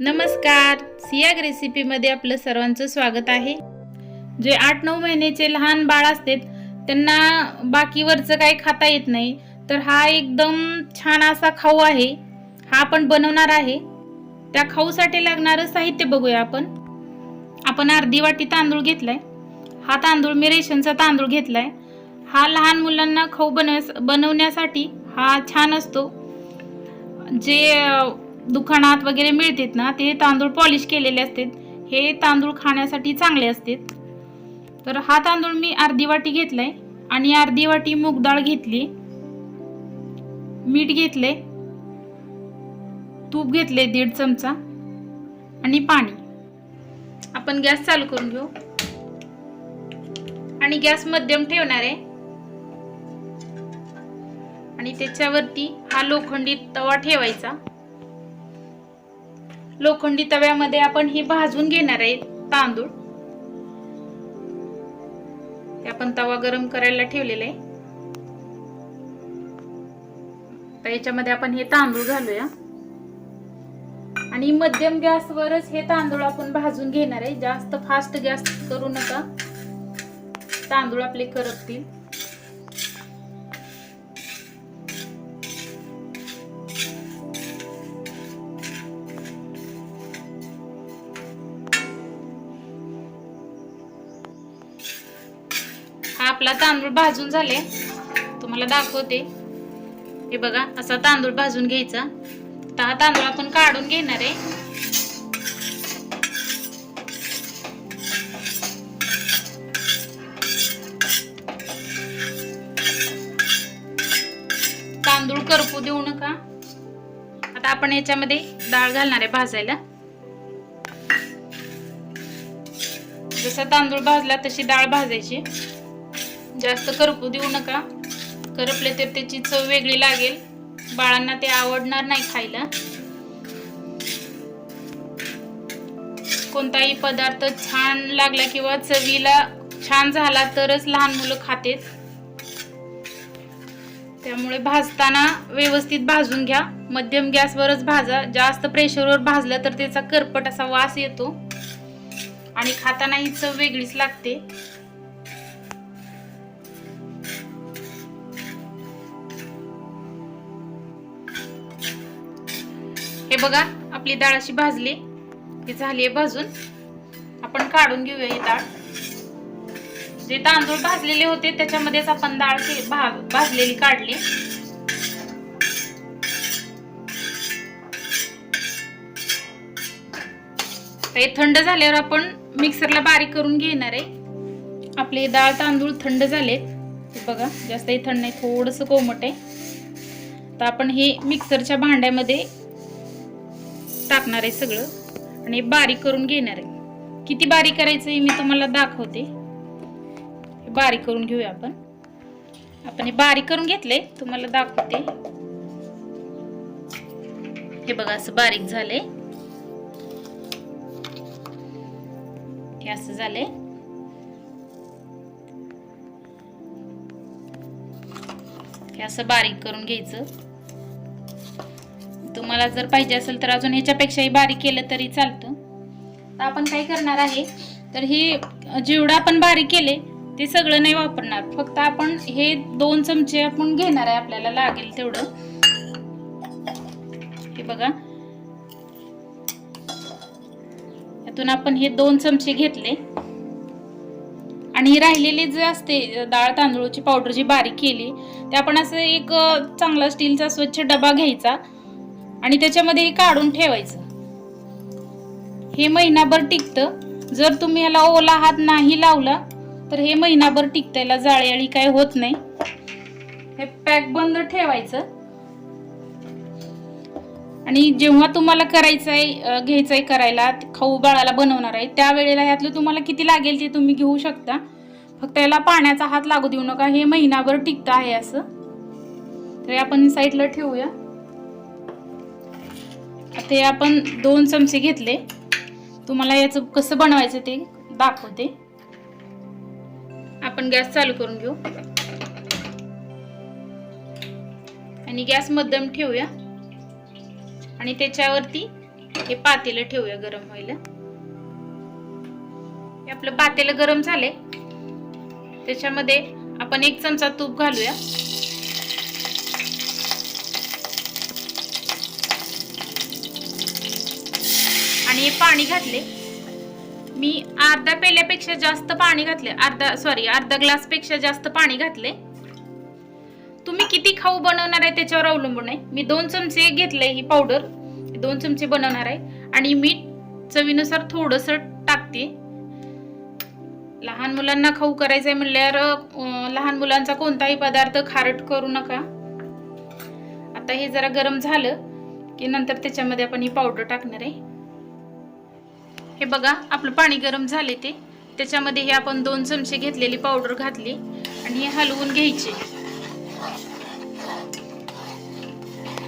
नमस्कार. सियाग रेसिपीमध्ये आपलं सर्वांचं स्वागत आहे. जे आठ नऊ महिन्याचे लहान बाळ असतात त्यांना बाकीवरचं काही खाता येत नाही. तर हा एकदम छान असा खाऊ आहे. हा आपण बनवणार आहे. त्या खाऊसाठी लागणारं साहित्य बघूया आपण. आपण अर्धी वाटी तांदूळ घेतलाय. हा तांदूळ मी रेशनचा तांदूळ घेतलाय. हा लहान मुलांना खाऊ बनव बनवण्यासाठी हा छान असतो. जे दुकानात वगैरे मिळतात ना ते तांदूळ पॉलिश केलेले असतात. हे तांदूळ खाण्यासाठी चांगले असतात. तर हा तांदूळ मी अर्धी वाटी घेतलाय आणि अर्धी वाटी मूग डाळ घेतली. मीठ घेतले तूप घेतले दीड चमचा. आणि पाणी. आपण गॅस चालू करून घेऊ. आणि गॅस मध्यम ठेवणार आहे. आणि त्याच्यावरती हा लोखंडी तवा ठेवायचा. लोखंडी तव्यामध्ये आपण हे भाजून घेणार आहे तांदूळ. ते आपण तवा गरम करायला ठेवलेला आहे. तर याच्यामध्ये आपण हे तांदूळ घालूया. आणि मध्यम गॅसवरच हे तांदूळ आपण भाजून घेणार आहे. जास्त फास्ट गॅस करू नका. तांदूळ आपले करपतील. आपला तांदूळ भाजून झाले. तुम्हाला दाखवते. हे बघा असा तांदूळ भाजून घ्यायचा. तर हा तांदूळ आपण काढून घेणार आहे. तांदूळ करपू देऊ नका. आता आपण याच्यामध्ये डाळ घालणार आहे भाजायला. जसा तांदूळ भाजला तशी डाळ भाजायची. जास्त करपू देऊ नका. करपले तर त्याची चव वेगळी लागेल. बाळांना ते आवडणार नाही खायला. कोणताही पदार्थ छान लागला किंवा चवीला छान झाला तरच लहान मुलं खातेत. त्यामुळे भाजताना व्यवस्थित भाजून घ्या. मध्यम गॅसवरच भाजा. जास्त प्रेशरवर भाजलं तर त्याचा करपट असा वास येतो. आणि खाताना ही चव वेगळीच लागते. बघा आपली डाळ अशी भाजली. ही झाली आहे भाजून. आपण काढून घेऊया ही डाळ. जे तांदूळ भाजलेले होते त्याच्यामध्येच आपण डाळ भाजलेली काढली. तर हे थंड झाल्यावर आपण मिक्सरला बारीक करून घेणार आहे. आपले डाळ तांदूळ थंड झालेत. बघा जास्तही थंड नाही थोडंसं कोमट आहे. तर आपण हे मिक्सरच्या भांड्यामध्ये टाकणार आहे सगळं आणि बारीक करून घेणार आहे. किती बारीक करायचं हे मी तुम्हाला दाखवते. बारीक करून घेऊया आपण. आपण हे बारीक करून घेतले तुम्हाला दाखवते. हे बघा असं बारीक झालंय. हे असं झालंय. हे असं बारीक करून घ्यायचं. तुम्हाला जर पाहिजे असेल तर अजून ह्याच्यापेक्षाही बारीक केलं तरी चालतं. तर आपण काय करणार आहे तर हे जेवढं आपण बारीक केले ते सगळं नाही वापरणार. फक्त आपण हे दोन चमचे आपण घेणार आहे आपल्याला लागेल तेवढं. हे बघा. यातून आपण हे दोन चमचे घेतले. आणि राहिलेले राहिलेली जे असते डाळ तांदूळची पावडर जी बारीक केली ते आपण असं एक चांगला स्टीलचा स्वच्छ डबा घ्यायचा. आणि त्याच्यामध्ये हे काढून ठेवायचं. हे महिनाभर टिकतं. जर तुम्ही याला ओला हात नाही लावला तर हे महिनाभर टिकतं. याला जाळी काय होत नाही. हे पॅक बंद ठेवायचं. आणि जेव्हा तुम्हाला करायचं आहे घ्यायचं आहे करायला खाऊ बाळाला बनवणार आहे त्यावेळेला ह्यातलं तुम्हाला किती लागेल ते तुम्ही घेऊ शकता. फक्त याला पाण्याचा हात लागू देऊ नका. हे महिनाभर टिकतं आहे असं. तर आपण साईडला ठेवूया. आता हे आपण दोन चमचे घेतले. तुम्हाला याचं कसं बनवायचं ते दाखवते. आपण गॅस चालू करून घेऊ. आणि गॅस मध्यम ठेवूया. आणि त्याच्यावरती हे पातेलं ठेवूया गरम व्हायला. हे आपलं पातेलं गरम झाले त्याच्यामध्ये आपण एक चमचा तूप घालूया. आणि पाणी घातले. मी अर्धा पेल्यापेक्षा जास्त पाणी घातले. अर्धा सॉरी अर्धा ग्लासपेक्षा जास्त पाणी घातले. तुम्ही किती खाऊ बनवणार आहे त्याच्यावर अवलंबून आहे. मी दोन चमचे घेतले ही पावडर दोन चमचे बनवणार आहे. आणि मीठ चवीनुसार थोडस टाकते. लहान मुलांना खाऊ करायचंय म्हणल्यावर लहान मुलांचा कोणताही पदार्थ खारट करू नका. आता हे जरा गरम झालं की नंतर त्याच्यामध्ये आपण ही पावडर टाकणार आहे. हे बघा आपलं पाणी गरम झाले ते. त्याच्यामध्ये हे आपण दोन चमचे घेतलेली पावडर घातली आणि हे हलवून घ्यायचे.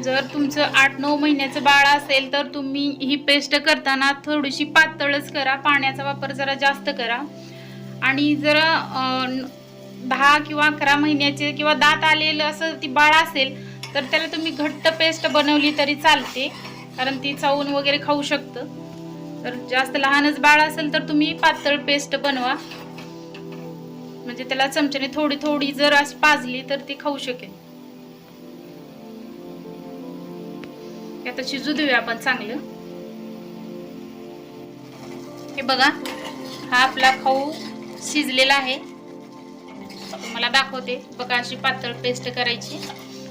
जर तुमचं आठ नऊ महिन्याचं बाळ असेल तर तुम्ही ही पेस्ट करताना थोडीशी पातळच करा. पाण्याचा वापर जरा जास्त करा. आणि जर दहा किंवा अकरा महिन्याचे किंवा दात आलेलं असं ती बाळ असेल तर त्याला तुम्ही घट्ट पेस्ट बनवली तरी चालते. कारण ती चावून वगैरे खाऊ शकतं. तर जास्त लहानच बाळ असेल तर तुम्ही पातळ पेस्ट बनवा. म्हणजे त्याला चमच्याने थोडी थोडी जर अशी पाजली तर ती खाऊ शकेल. आता शिजू देऊया आपण चांगलं. हे बघा हा आपला खाऊ शिजलेला आहे. तुम्हाला दाखवते बघा अशी पातळ पेस्ट करायची.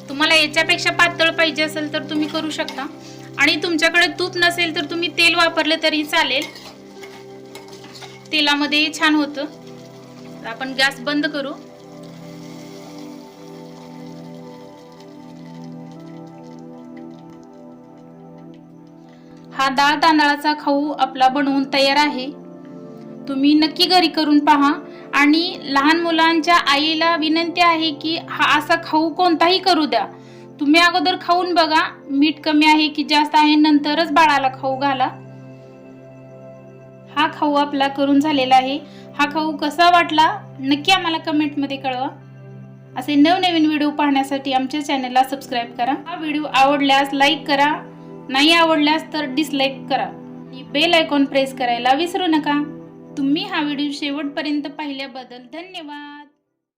तुम्हाला याच्यापेक्षा पातळ पाहिजे असेल तर तुम्ही करू शकता. आणि तुमच्याकडे तूप नसेल तर तुम्ही तेल वापरले तरी चालेल. तेलामध्ये छान होतं. आपण गॅस बंद करू. हा डाळ तांदळाचा खाऊ आपला बनवून तयार आहे. तुम्ही नक्की घरी करून पहा. आणि लहान मुलांच्या आईला विनंती आहे की हा असा खाऊ कोणताही करू द्या. तुम्ही अगोदर खाऊन बघा. मीठ कमी आहे की जास्त आहे नंतरच बाळाला खाऊ घाला. हा खाऊ आपला करून झालेला आहे. हा खाऊ कसा वाटला नक्की आम्हाला कमेंटमध्ये कळवा. असे नवनवीन व्हिडिओ पाहण्यासाठी आमच्या चॅनलला सबस्क्राईब करा. हा व्हिडिओ आवडल्यास लाईक करा. नाही आवडल्यास तर डिसलाईक करा. बेल आयकॉन प्रेस करायला विसरू नका. तुम्ही हा व्हिडिओ शेवटपर्यंत पाहिल्याबद्दल धन्यवाद.